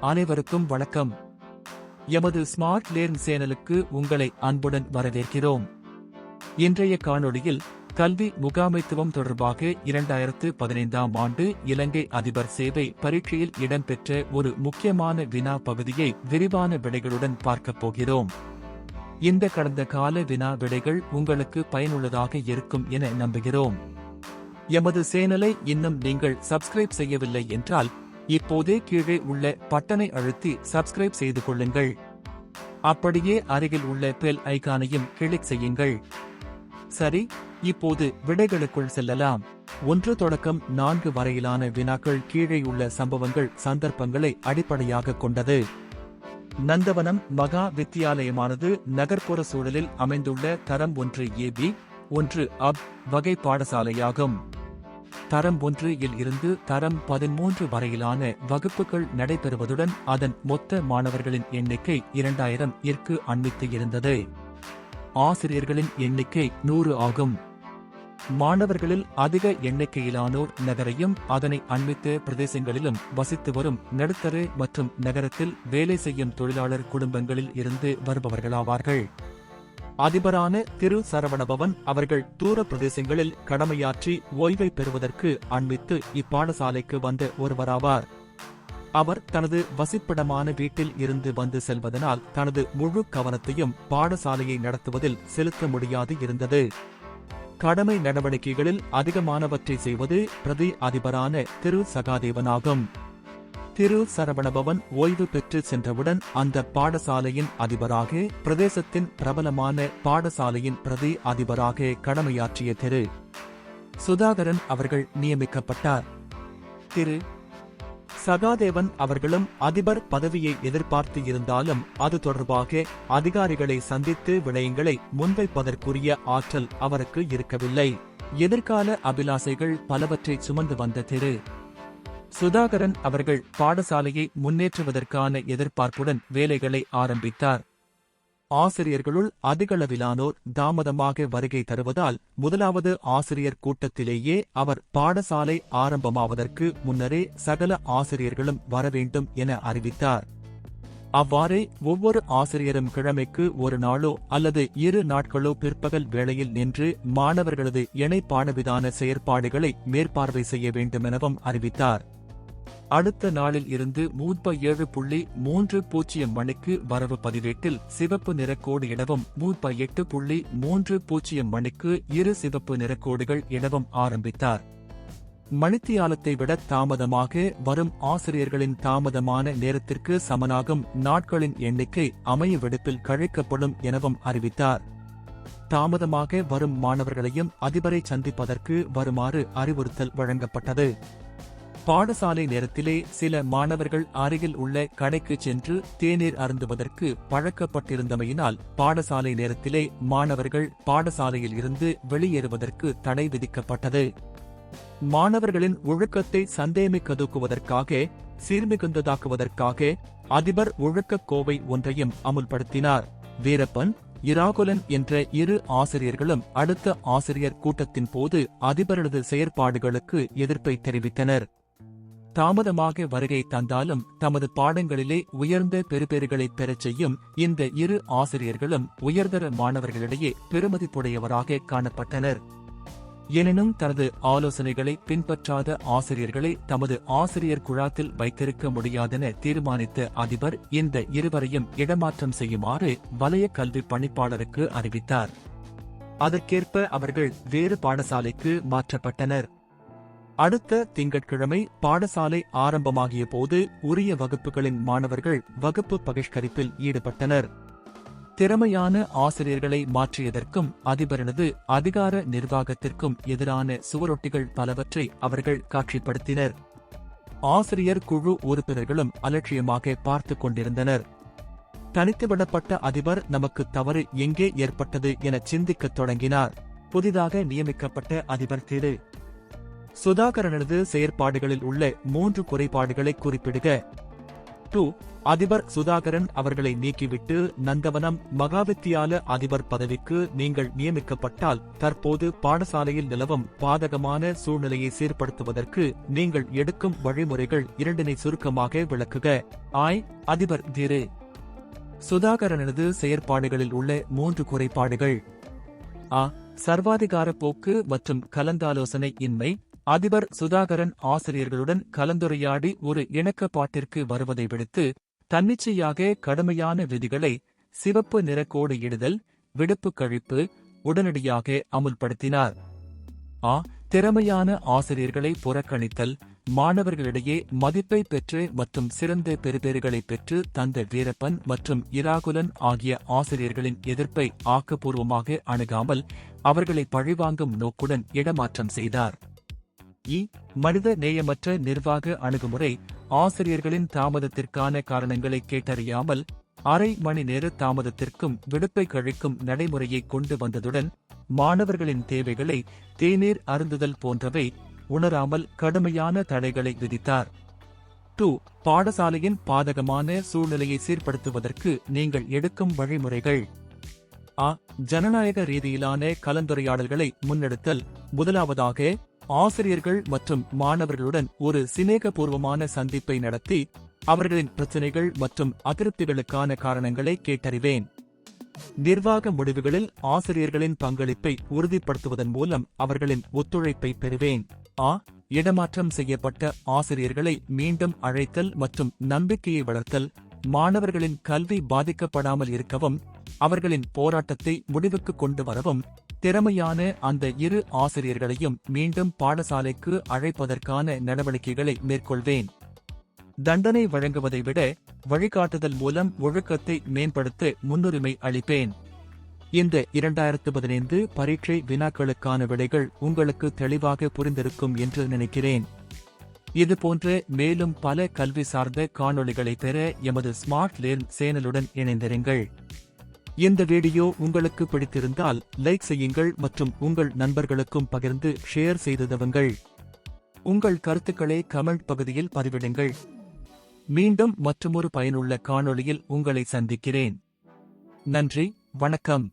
அனைவருக்கும் வணக்கம். எமது ஸ்மார்ட் லேர்ன் சேனலுக்கு உங்களை அன்புடன் வரவேற்கிறோம். இன்றைய காணொளியில் கல்வி முகாமைத்துவம் தொடர்பாக இரண்டாயிரத்து பதினைந்தாம் ஆண்டு இலங்கை அதிபர் சேவை பரீட்சையில் இடம்பெற்ற ஒரு முக்கியமான வினா பகுதியை விரிவான விடைகளுடன் பார்க்கப் போகிறோம். இந்த கடந்த கால வினா விடைகள் உங்களுக்கு பயனுள்ளதாக இருக்கும் என நம்புகிறோம். எமது சேனலை இன்னும் நீங்கள் சப்ஸ்கிரைப் செய்யவில்லை என்றால் இப்போதே கீழே உள்ள பட்டனை அழுத்தி சப்ஸ்கிரைப் செய்து கொள்ளுங்கள். அப்படியே அருகில் உள்ள பெல் ஐகானையும் கிளிக் செய்யுங்கள். சரி இப்போது விடைகளுக்குள் செல்லலாம். ஒன்று தொடக்கம் நான்கு வரையிலான வினாக்கள் கீழே உள்ள சம்பவங்கள் சந்தர்ப்பங்களை அடிப்படையாக கொண்டது. நந்தவனம் மகா வித்தியாலயமானது நகர்ப்புற சூழலில் அமைந்துள்ள தரம் ஒன்று ஏபி ஒன்று அப் வகை பாடசாலையாகும். தரம் ஒன்று இல் இருந்து தரம் பதிமூன்று வரையிலான வகுப்புகள் நடைபெறுவதுடன் அதன் மொத்த மாணவர்களின் எண்ணிக்கை இரண்டாயிரம் இற்கு அண்மித்து இருந்தது. ஆசிரியர்களின் எண்ணிக்கை நூறு ஆகும். மாணவர்களில் அதிக எண்ணிக்கையிலானோர் நகரையும் அதனை அண்மித்த பிரதேசங்களிலும் வசித்து வரும் நடுத்தர மற்றும் நகரத்தில் வேலை செய்யும் தொழிலாளர் குடும்பங்களில் இருந்து வருபவர்களாவார்கள். அதிபரான திரு சரவணபவன் அவர்கள் தூர பிரதேசங்களில் கடமையாற்றி ஓய்வை பெறுவதற்கு அண்மித்து இப்பாடசாலைக்கு வந்த ஒருவராவார். அவர் தனது வசிப்பிடமான வீட்டில் இருந்து வந்து செல்வதனால் தனது முழு கவனத்தையும் பாடசாலையை நடத்துவதில் செலுத்த முடியாது இருந்தது. கடமை நடவடிக்கைகளில் அதிகமானவற்றை செய்வது பிரதி அதிபரான திரு சகாதேவனாகும். திரு சரவணபவன் ஓய்வு பெற்று சென்றவுடன் அந்த பாடசாலையின் அதிபராக பிரதேசத்தின் பிரபலமான பாடசாலையின் பிரதி அதிபராக கடமையாற்றிய திரு. சுதாகரன் அவர்கள் நியமிக்கப்பட்டார். திரு. சகாதேவன் அவர்களும் அதிபர் பதவியை எதிர்பார்த்து இருந்தாலும் அது தொடர்பாக அதிகாரிகளை சந்தித்து விடயங்களை முன்வைப்பதற்குரிய ஆற்றல் அவருக்கு இருக்கவில்லை. எதிர்கால அபிலாசைகள் பலவற்றை சுமந்து வந்த திரு. சுதாகரன் அவர்கள் பாடசாலையை முன்னேற்றுவதற்கான எதிர்பார்ப்புடன் வேலைகளை ஆரம்பித்தார். ஆசிரியர்களுள் அதிகளவிலானோர் தாமதமாக வருகை தருவதால் முதலாவது ஆசிரியர் கூட்டத்திலேயே அவர் பாடசாலை ஆரம்பமாவதற்கு முன்னரே சகல ஆசிரியர்களும் வரவேண்டும் என அறிவித்தார். அவ்வாறே ஒவ்வொரு ஆசிரியரும் கிழமைக்கு ஒரு நாளோ அல்லது இரு நாட்களோ பிற்பகல் வேளையில் நின்று மாணவர்களது இணை பாடவிதான செயற்பாடுகளை மேற்பார்வை செய்ய வேண்டுமெனவும் அறிவித்தார். அடுத்த நாளில் இருந்து மூப்ப ஏழு புள்ளி மூன்று பூஜ்ஜியம் மணிக்கு வரவு பதிவேட்டில் சிவப்பு நிறக்கோடு இடவும் மூப்ப எட்டு புள்ளி மூன்று பூஜ்ஜியம் மணிக்கு இரு சிவப்பு நிறக்கோடுகள் இடவும் ஆரம்பித்தார். மணித்தியாலத்தை விட தாமதமாக வரும் ஆசிரியர்களின் தாமதமான நேரத்திற்கு சமனாகும் நாட்களின் எண்ணிக்கை அமைய வெடிப்பில் கழிக்கப்படும் எனவும் அறிவித்தார். தாமதமாக வரும் மாணவர்களையும் அதிபரை சந்திப்பதற்கு வருமாறு அறிவுறுத்தல் வழங்கப்பட்டது. பாடசாலை நேரத்திலே சில மாணவர்கள் அருகில் உள்ள கடைக்கு சென்று தேநீர் அருந்துவதற்கு பழக்கப்பட்டிருந்தமையினால் பாடசாலை நேரத்திலே மாணவர்கள் பாடசாலையில் இருந்து வெளியேறுவதற்கு தடை விதிக்கப்பட்டது. மாணவர்களின் ஒழுக்கத்தை சந்தேமிக்கதுக்குவதற்காக சீர்மிகுந்ததாக்குவதற்காக அதிபர் ஒழுக்கக் கோவை ஒன்றையும் அமுல்படுத்தினார். வீரப்பன் இராகுலன் என்ற இரு ஆசிரியர்களும் அடுத்த ஆசிரியர் கூட்டத்தின் போது அதிபரது செயற்பாடுகளுக்கு எதிர்ப்பை தெரிவித்தனர். தாமதமாக வருகை தந்தாலும் தமது பாடங்களிலே உயர்ந்த பெறுபேறுகளை பெறச் செய்யும் இந்த இரு ஆசிரியர்களும் உயர்தர மாணவர்களிடையே பெருமதிப்புடையவராக காணப்பட்டனர். எனினும் தனது ஆலோசனைகளை பின்பற்றாத ஆசிரியர்களை தமது ஆசிரியர் குழாத்தில் வைத்திருக்க முடியாதென தீர்மானித்த அதிபர் இந்த இருவரையும் இடமாற்றம் செய்யுமாறு வலய கல்வி பணிப்பாளருக்கு அறிவித்தார். அதற்கேற்ப அவர்கள் வேறு பாடசாலைக்கு மாற்றப்பட்டனர். அடுத்த திங்கட்கிழமை பாடசாலை ஆரம்பமாகிய போது உரிய வகுப்புகளின் மாணவர்கள் வகுப்பு பகிஷ்கரிப்பில் ஈடுபட்டனர். திறமையான ஆசிரியர்களை மாற்றியதற்கும் அதிபரனது அதிகார நிர்வாகத்திற்கும் எதிரான சுவரொட்டிகள் பலவற்றை அவர்கள் காட்சிப்படுத்தினர். ஆசிரியர் குழு உறுப்பினர்களும் அலட்சியமாக பார்த்துக் கொண்டிருந்தனர். தனித்துவிடப்பட்ட அதிபர் நமக்கு தவறு எங்கே ஏற்பட்டது என சிந்திக்கத் தொடங்கினார். புதிதாக நியமிக்கப்பட்ட அதிபர் திரு. சுதாகரனது செயற்பாடுகளில் உள்ள மூன்று குறைபாடுகளை குறிப்பிடுக. டூ அதிபர் சுதாகரன் அவர்களை நீக்கிவிட்டு நந்தவனம் மகாவித்தியால அதிபர் பதவிக்கு நீங்கள் நியமிக்கப்பட்டால் தற்போது பாடசாலையில் நிலவும் பாதகமான சூழ்நிலையை சீர்படுத்துவதற்கு நீங்கள் எடுக்கும் வழிமுறைகள் இரண்டினை சுருக்கமாக விளக்குக. ஆய் அதிபர் திரு. சுதாகரனது செயற்பாடுகளில் உள்ள மூன்று குறைபாடுகள். ஆ சர்வாதிகார போக்கு மற்றும் கலந்தாலோசனை இன்மை. அதிபர் சுதாகரன் ஆசிரியர்களுடன் கலந்துரையாடி ஒரு இணக்கப்பாட்டிற்கு வருவதை விடுத்து தன்னிச்சையாக கடுமையான விதிகளை சிவப்பு நிறக்கோடு இடுதல் விடுப்பு கழிப்பு உடனடியாக அமுல்படுத்தினார். ஆ திறமையான ஆசிரியர்களை புறக்கணித்தல் மாணவர்களிடையே மதிப்பை பெற்று மற்றும் சிறந்த பெறுபேறுகளை பெற்று தந்த வீரப்பன் மற்றும் இராகுலன் ஆகிய ஆசிரியர்களின் எதிர்ப்பை ஆக்கப்பூர்வமாக அணுகாமல் அவர்களை பழிவாங்கும் நோக்குடன் இடமாற்றம் செய்தார். இ மனித நேயமற்ற நிர்வாக அணுகுமுறை ஆசிரியர்களின் தாமதத்திற்கான காரணங்களை கேட்டறியாமல் அரை மணி நேர தாமதத்திற்கும் விடுப்பை கழிக்கும் நடைமுறையை கொண்டு வந்ததுடன் மாணவர்களின் தேவைகளை தேநீர் அருந்துதல் போன்றவை உணராமல் கடுமையான தடைகளை விதித்தார். டூ பாடசாலையின் பாதகமான சூழ்நிலையை சீர்படுத்துவதற்கு நீங்கள் எடுக்கும் வழிமுறைகள். ஆ ஜனநாயக ரீதியிலான கலந்துரையாடல்களை முன்னெடுத்தல். முதலாவதாக ஆசிரியர்கள் மற்றும் மாணவர்களுடன் ஒரு சிநேகபூர்வமான சந்திப்பை நடத்தி அவர்களின் பிரச்சினைகள் மற்றும் அதிருப்திகளுக்கான காரணங்களை கேட்டறிவேன். நிர்வாக முடிவுகளில் ஆசிரியர்களின் பங்களிப்பை உறுதிப்படுத்துவதன் மூலம் அவர்களின் ஒத்துழைப்பை பெறுவேன். ஆ. இடமாற்றம் செய்யப்பட்ட ஆசிரியர்களை மீண்டும் அழைத்தல் மற்றும் நம்பிக்கையை வளர்த்தல் மாணவர்களின் கல்வி பாதிக்கப்படாமல் இருக்கவும் அவர்களின் போராட்டத்தை முடிவுக்கு கொண்டு வரவும் திறமையான அந்த இரு ஆசிரியர்களையும் மீண்டும் பாடசாலைக்கு அழைப்பதற்கான நடவடிக்கைகளை மேற்கொள்வேன். தண்டனை வழங்குவதை விட வழிகாட்டுதல் மூலம் ஒழுக்கத்தை மேம்படுத்த முன்னுரிமை அளிப்பேன். இந்த இரண்டாயிரத்து பதினைந்து பரீட்சை வினாக்களுக்கான விடைகள் உங்களுக்கு தெளிவாக புரிந்திருக்கும் என்று நினைக்கிறேன். இதுபோன்ற மேலும் பல கல்வி சார்ந்த காணொளிகளை பெற எமது ஸ்மார்ட் லேர்ன் சேனலுடன் இணைந்திருங்கள். இந்த வீடியோ உங்களுக்கு பிடித்திருந்தால் லைக் செய்யுங்கள் மற்றும் உங்கள் நண்பர்களுக்கும் பகிர்ந்து ஷேர் செய்ததவுங்கள். உங்கள் கருத்துக்களை கமெண்ட் பகுதியில் பதிவிடுங்கள். மீண்டும் மற்றுமொரு பயனுள்ள காணொளியில் உங்களை சந்திக்கிறேன். நன்றி வணக்கம்.